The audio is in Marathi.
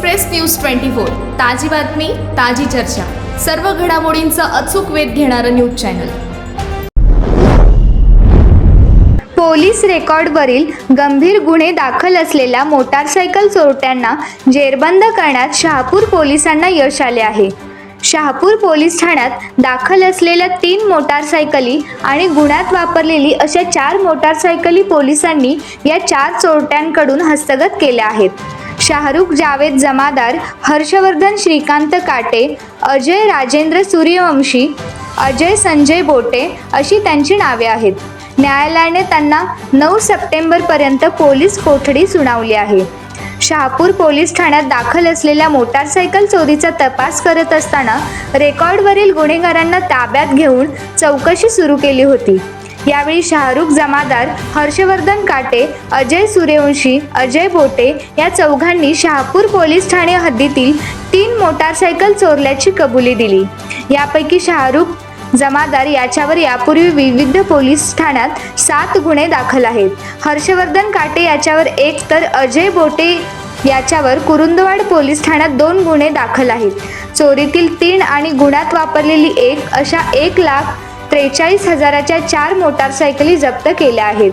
एक्सप्रेस न्यूज ट्वेंटी फोर ताजी बातमी ताजी चर्चा. सर्व घडामोडींचा अचूक वेध घेणारं न्यूज चॅनल. पोलीस रेकॉर्डवरील गंभीर गुन्हे दाखल असलेल्या मोटारसायकल चोरट्यांना जेरबंद करण्यात शहापूर पोलिसांना यश आले आहे. शहापूर पोलीस ठाण्यात दाखल असलेल्या तीन मोटारसायकली आणि गुन्ह्यात वापरलेली अशा चार मोटारसायकली पोलिसांनी या चार चोरट्यांकडून हस्तगत केल्या आहेत. शाहरुख जावेद जमादार हर्षवर्धन श्रीकांत काटे अजय राजेंद्र सूर्यवंशी अजय संजय बोटे अशी त्यांची नावे आहेत. न्यायालयाने त्यांना नऊ सप्टेंबरपर्यंत पोलीस कोठडी सुनावली आहे. शहापूर पोलीस ठाण्यात दाखल असलेल्या मोटारसायकल चोरीचा तपास करत असताना रेकॉर्डवरील गुन्हेगारांना ताब्यात घेऊन चौकशी सुरू केली होती. यावेळी शाहरुख जमादार हर्षवर्धन काटे अजय सूर्यवंशी अजय बोटे या चौघांनी शहापूर पोलीस ठाणे हद्दीतील तीन मोटारसायकल चोरल्याची कबुली दिली. यापैकी शाहरुख जमादार याच्यावर यापूर्वी विविध पोलीस ठाण्यात सात गुन्हे दाखल आहेत. हर्षवर्धन काटे याच्यावर एक तर अजय बोटे याच्यावर कुरुंदवाड पोलीस ठाण्यात दोन गुन्हे दाखल आहेत. चोरीतील तीन आणि गुन्ह्यात वापरलेली एक अशा एक लाख त्रेचाळीस हजाराच्या चार मोटारसायकली जप्त केल्या आहेत.